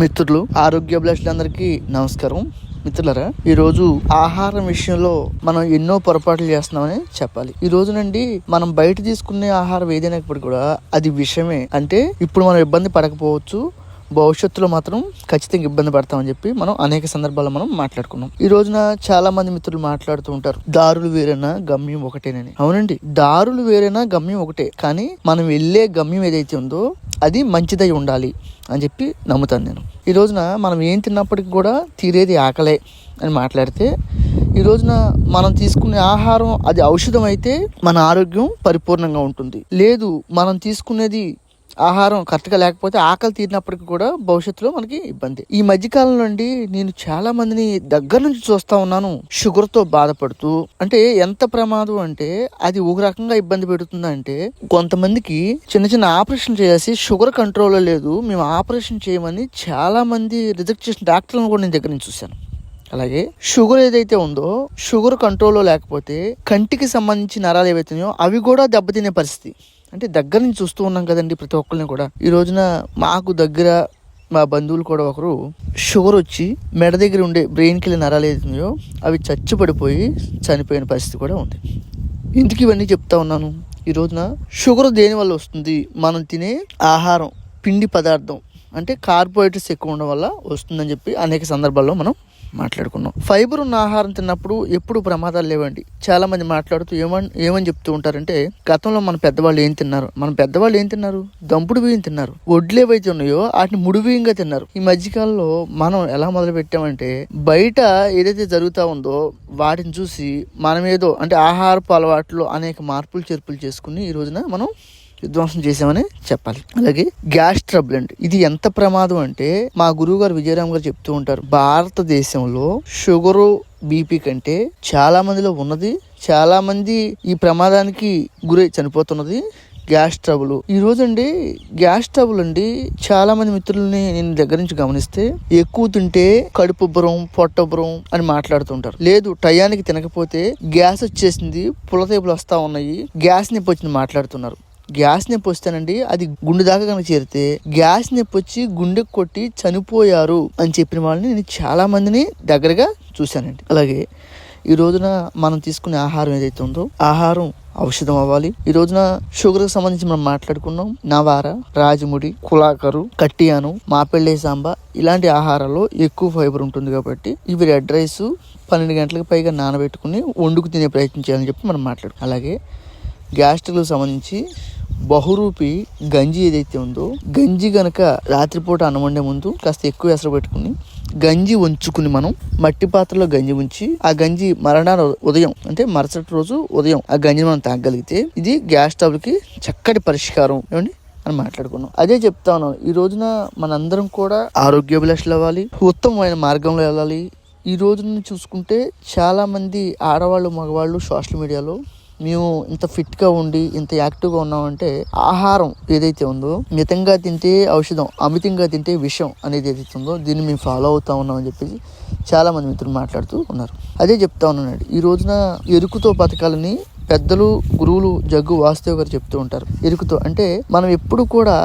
మిత్రులు ఆరోగ్య అందరికీ నమస్కారం. మిత్రులరా ఈరోజు ఆహారం విషయంలో మనం ఎన్నో పొరపాట్లు చేస్తున్నామని చెప్పాలి. ఈ రోజు నుండి మనం బయట తీసుకునే ఆహారం ఏదైనప్పటికీ కూడా అది విషమే. అంటే ఇప్పుడు మనం ఇబ్బంది పడకపోవచ్చు భవిష్యత్తులో మాత్రం ఖచ్చితంగా ఇబ్బంది పడతామని చెప్పి మనం అనేక సందర్భాల్లో మనం మాట్లాడుకున్నాం. ఈ రోజున చాలా మంది మిత్రులు మాట్లాడుతూ ఉంటారు దారులు వేరేనా గమ్యం ఒకటేనని. అవునండి దారులు వేరేనా గమ్యం ఒకటే. కానీ మనం వెళ్ళే గమ్యం ఏదైతే ఉందో అది మంచిదై ఉండాలి అని చెప్పి నమ్ముతాను నేను. ఈ రోజున మనం ఏం తిన్నప్పటికీ కూడా తీరేది ఆకలే అని మాట్లాడితే ఈ రోజున మనం తీసుకునే ఆహారం అది ఔషధం అయితే మన ఆరోగ్యం పరిపూర్ణంగా ఉంటుంది. లేదు మనం తీసుకునేది ఆహారం కరెక్ట్గా లేకపోతే ఆకలి తీరినప్పటికీ కూడా భవిష్యత్తులో మనకి ఇబ్బంది. ఈ మధ్యకాలం నుండి నేను చాలా మందిని దగ్గర నుంచి చూస్తా ఉన్నాను. షుగర్తో బాధపడుతూ. అంటే ఎంత ప్రమాదం అంటే అది ఒక రకంగా ఇబ్బంది పెడుతుంది అంటే కొంతమందికి చిన్న చిన్న ఆపరేషన్ చేసి షుగర్ కంట్రోల్లో లేదు. మేము ఆపరేషన్ చేయమని చాలా మంది రిజెక్ట్ చేసిన డాక్టర్లను కూడా నేను దగ్గర నుంచి చూశాను. అలాగే షుగర్ ఏదైతే ఉందో షుగర్ కంట్రోల్లో లేకపోతే కంటికి సంబంధించిన నరాలు ఏవైతున్నాయో అవి కూడా దెబ్బతినే పరిస్థితి. అంటే దగ్గర నుంచి చూస్తూ ఉన్నాం కదండి ప్రతి ఒక్కరిని కూడా. ఈ రోజున మాకు దగ్గర మా బంధువులు కూడా ఒకరు షుగర్ వచ్చి మెడ దగ్గర ఉండే బ్రెయిన్కి వెళ్ళి నరాలు ఏదైతున్నాయో అవి చచ్చి పడిపోయి చనిపోయిన పరిస్థితి కూడా ఉంది. ఇందుకు ఇవన్నీ చెప్తా ఉన్నాను. ఈ రోజున షుగర్ దేని వల్ల వస్తుంది? మనం తినే ఆహారం పిండి పదార్థం అంటే కార్బోహైడ్రేట్స్ ఎక్కువ ఉండడం వల్ల వస్తుందని చెప్పి అనేక సందర్భాల్లో మనం మాట్లాడుకున్నాం. ఫైబర్ ఉన్న ఆహారం తిన్నప్పుడు ఎప్పుడు ప్రమాదాలు లేవండి. చాలా మంది మాట్లాడుతూ ఏమని ఏమని చెప్తూ ఉంటారంటే గతంలో మన పెద్దవాళ్ళు ఏం తిన్నారు? మన పెద్దవాళ్ళు ఏం తిన్నారు? దంపుడు బియ్యం తిన్నారు. వడ్లు ఏవైతే ఉన్నాయో వాటిని ముడి బియ్యంగా తిన్నారు. ఈ మధ్యకాలంలో మనం ఎలా మొదలు పెట్టామంటే బయట ఏదైతే జరుగుతూ ఉందో వాటిని చూసి మనం ఏదో అంటే ఆహారపు అలవాట్లు అనేక మార్పులు చేర్పులు చేసుకుని ఈ రోజున మనం విధ్వంసం చేశామని చెప్పాలి. అలాగే గ్యాస్ ట్రబుల్ అండి. ఇది ఎంత ప్రమాదం అంటే మా గురువు గారు విజయరామ్ గారు చెప్తూ ఉంటారు. భారతదేశంలో షుగరు బీపీ కంటే చాలా మందిలో ఉన్నది చాలా మంది ఈ ప్రమాదానికి గురై చనిపోతున్నది గ్యాస్ ట్రబుల్. ఈ రోజు అండి గ్యాస్ ట్రబుల్ అండి చాలా మంది మిత్రులని నేను దగ్గర నుంచి గమనిస్తే ఎక్కువ తింటే కడుపు ఉబ్బరం పొట్టబ్బరం అని మాట్లాడుతుంటారు లేదు టయానికి తినకపోతే గ్యాస్ వచ్చేసింది పులతేపులు వస్తా ఉన్నాయి గ్యాస్ నొప్పి వచ్చింది మాట్లాడుతున్నారు. గ్యాస్ నొప్పి వస్తానండి అది గుండె దాకా కనుక చేరితే గ్యాస్ నొప్పి వచ్చి గుండె కొట్టి చనిపోయారు అని చెప్పిన వాళ్ళని నేను చాలా మందిని దగ్గరగా చూశానండి. అలాగే ఈ రోజున మనం తీసుకునే ఆహారం ఏదైతే ఉందో ఆహారం ఔషధం అవ్వాలి. ఈ రోజున షుగర్కి సంబంధించి మనం మాట్లాడుకున్నాం. నవార రాజముడి కులాకరు కట్టియాను మాపెళ్ళే సాంబా ఇలాంటి ఆహారాల్లో ఎక్కువ ఫైబర్ ఉంటుంది కాబట్టి ఇవి రెడ్ రైస్ పన్నెండు గంటలకు పైగా నానబెట్టుకుని వండుకు తినే ప్రయత్నం చేయాలని చెప్పి మనం మాట్లాడుకున్నాం. అలాగే గ్యాస్ట్రిక్లకు సంబంధించి బహురూపి గంజి ఏదైతే ఉందో గంజి గనక రాత్రిపూట అన్నం వండే ముందు కాస్త ఎక్కువ ఎసరు పెట్టుకుని గంజి ఉంచుకుని మనం మట్టి పాత్రలో గంజి ఉంచి ఆ గంజి మరణాల ఉదయం అంటే మరుసటి రోజు ఉదయం ఆ గంజిని మనం తాగగలిగితే ఇది గ్యాస్ ట్రబుల్కి చక్కటి పరిష్కారం ఏమండి అని మాట్లాడుకున్నాం. అదే చెప్తాను ఈ రోజున మనందరం కూడా ఆరోగ్యాభిలాషులు అవ్వాలి ఉత్తమమైన మార్గంలో వెళ్ళాలి. ఈ రోజున చూసుకుంటే చాలా మంది ఆడవాళ్ళు మగవాళ్ళు సోషల్ మీడియాలో మేము ఇంత ఫిట్గా ఉండి ఇంత యాక్టివ్గా ఉన్నామంటే ఆహారం ఏదైతే ఉందో మితంగా తింటే ఔషధం అమితంగా తింటే విషం అనేది ఏదైతే ఉందో దీన్ని మేము ఫాలో అవుతా ఉన్నామని చెప్పేసి చాలా మంది మిత్రులు మాట్లాడుతూ ఉన్నారు. అదే చెప్తా ఉన్నాడు ఈ రోజున ఎరుకుతో బతకాలని పెద్దలు గురువులు జగ్గు వాస్తవ గారు చెప్తూ ఉంటారు. ఎరుకుతో అంటే మనం ఎప్పుడు కూడా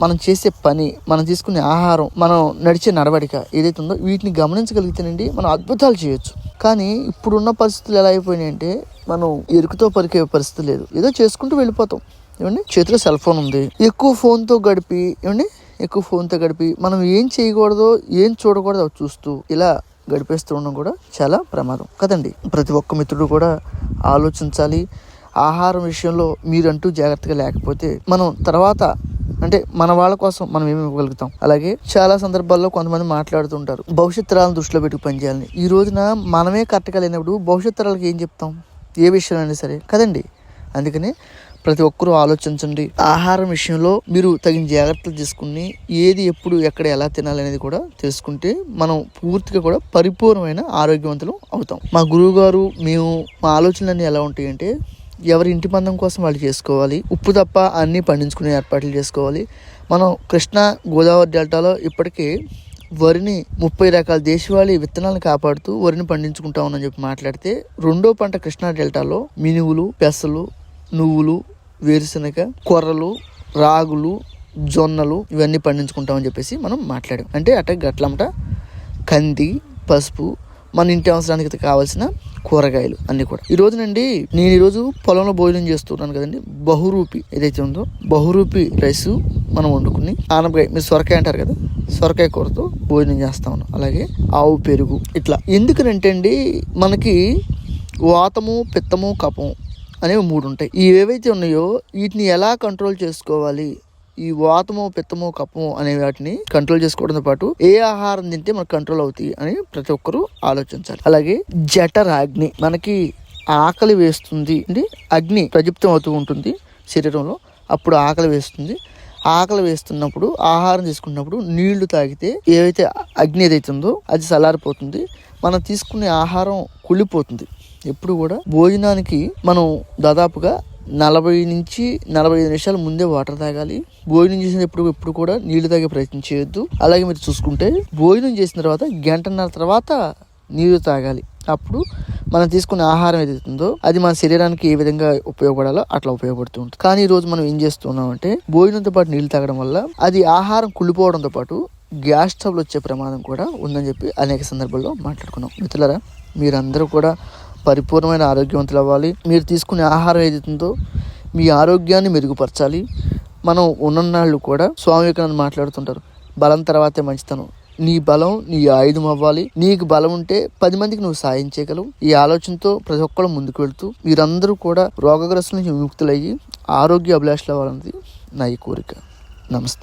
మనం చేసే పని మనం తీసుకునే ఆహారం మనం నడిచే నడవడిక ఏదైతే ఉందో వీటిని గమనించగలిగితేనండి మనం అద్భుతాలు చేయొచ్చు. కానీ ఇప్పుడున్న పరిస్థితులు ఎలా అయిపోయినాయి అంటే మనం ఎరుకుతో పరికే పరిస్థితి లేదు. ఏదో చేసుకుంటూ వెళ్ళిపోతాం. ఏమండి? చేతిలో సెల్ ఫోన్ ఉంది. ఎక్కువ ఫోన్తో గడిపి ఏమండి? ఎక్కువ ఫోన్తో గడిపి మనం ఏం చేయకూడదో ఏం చూడకూడదో అవి చూస్తూ ఇలా గడిపేస్తూ ఉండడం కూడా చాలా ప్రమాదం. కదండి? ప్రతి ఒక్క మిత్రుడు కూడా ఆలోచించాలి. ఆహారం విషయంలో మీరంటూ జాగ్రత్తగా లేకపోతే మనం తర్వాత అంటే మన వాళ్ళ కోసం మనం ఏమి ఇవ్వగలుగుతాం? అలాగే చాలా సందర్భాల్లో కొంతమంది మాట్లాడుతుంటారు. భవిష్యత్ తరాలను దృష్టిలో పెట్టి పనిచేయాలని ఈ రోజున మనమే కరెక్ట్గా లేనప్పుడు భవిష్యత్ తరాలకు ఏం చెప్తాం? ఏ విషయాలైనా సరే. కదండి? అందుకని ప్రతి ఒక్కరూ ఆలోచించండి. ఆహారం విషయంలో మీరు తగిన జాగ్రత్తలు తీసుకుని ఏది ఎప్పుడు ఎక్కడ ఎలా తినాలనేది కూడా తెలుసుకుంటే మనం పూర్తిగా కూడా పరిపూర్ణమైన ఆరోగ్యవంతులు అవుతాం. మా గురువు గారు మేము మా ఆలోచనలన్నీ ఎలా ఉంటాయంటే ఎవరి ఇంటి పందం కోసం వాళ్ళు చేసుకోవాలి. ఉప్పు తప్ప అన్నీ పండించుకునే ఏర్పాట్లు చేసుకోవాలి. మనం కృష్ణా గోదావరి డెల్టాలో ఇప్పటికీ వరిని ముప్పై రకాల దేశవాళీ విత్తనాలను కాపాడుతూ వరిని పండించుకుంటా ఉన్నామని చెప్పి మాట్లాడితే రెండో పంట కృష్ణా డెల్టాలో మినువులు పెసలు నువ్వులు వేరుశనగ కొర్రలు రాగులు జొన్నలు ఇవన్నీ పండించుకుంటామని చెప్పేసి మనం మాట్లాడాం. అంటే అట్ట గట్లమట కంది పసుపు మన ఇంటి అవసరానికి కావాల్సిన కూరగాయలు అన్ని కూడా. ఈ రోజునండి నేను ఈరోజు పొలంలో భోజనం చేస్తున్నాను కదండి. బహురూపి ఏదైతే ఉందో బహురూపి రైస్ మనం వండుకుని ఆనపకాయ మీరు సొరకాయ అంటారు కదా సొరకాయ కూరతో భోజనం చేస్తా ఉన్నాం. అలాగే ఆవు పెరుగు ఇట్లా. ఎందుకనంటే అండి మనకి వాతము పిత్తము కపము అనేవి మూడు ఉంటాయి. ఇవేవైతే ఏవైతే ఉన్నాయో వీటిని ఎలా కంట్రోల్ చేసుకోవాలి? ఈ వాతము పిత్తము కప్పము అనే వాటిని కంట్రోల్ చేసుకోవడంతో పాటు ఏ ఆహారం తింటే మనకు కంట్రోల్ అవుతాయి అని ప్రతి ఒక్కరూ ఆలోచించాలి. అలాగే జఠరాగ్ని మనకి ఆకలి వేస్తుంది. అంటే అగ్ని ప్రజప్తం అవుతూ ఉంటుంది శరీరంలో. అప్పుడు ఆకలి వేస్తుంది. ఆకలి వేస్తున్నప్పుడు ఆహారం తీసుకున్నప్పుడు నీళ్ళు తాగితే ఏవైతే అగ్ని ఏదైతుందో అది చల్లారిపోతుంది. మనం తీసుకునే ఆహారం కుళ్ళిపోతుంది. ఎప్పుడు కూడా భోజనానికి మనం దాదాపుగా నలభై నుంచి నలభై ఐదు నిమిషాల ముందే వాటర్ తాగాలి. భోజనం చేసినప్పుడు ఎప్పుడు కూడా నీళ్ళు తాగే ప్రయత్నం చేయొద్దు. అలాగే మీరు చూసుకుంటే భోజనం చేసిన తర్వాత గంటన్నర తర్వాత నీరు తాగాలి. అప్పుడు మనం తీసుకునే ఆహారం ఏదైతుందో అది మన శరీరానికి ఏ విధంగా ఉపయోగపడాలో అట్లా ఉపయోగపడుతూ ఉంటుంది. కానీ ఈ రోజు మనం ఏం చేస్తున్నాం అంటే భోజనంతో పాటు నీళ్ళు తాగడం వల్ల అది ఆహారం కుళ్ళిపోవడంతో పాటు గ్యాస్ ట్రబుల్ వచ్చే ప్రమాదం కూడా ఉందని చెప్పి అనేక సందర్భాల్లో మాట్లాడుకున్నాం. మిత్రులరా మీరందరూ కూడా పరిపూర్ణమైన ఆరోగ్యవంతులు అవ్వాలి మీరు తీసుకునే ఆహారం ఏదైతుందో మీ ఆరోగ్యాన్ని మెరుగుపరచాలి. మనం ఉన్ననాళ్ళు కూడా స్వామి వివేకానంద మాట్లాడుతుంటారు. బలం తర్వాతే మంచితనం. నీ బలం నీ ఆయుధం అవ్వాలి. నీకు బలం ఉంటే పది మందికి నువ్వు సాయం చేయగలవు. ఈ ఆలోచనతో ప్రతి ఒక్కరు ముందుకు వెళ్తూ మీరందరూ కూడా రోగగ్రస్తుల నుంచి విముక్తులయ్యి ఆరోగ్య అభిలాషలు అవ్వాలన్నది నా ఈ కోరిక. నమస్తే.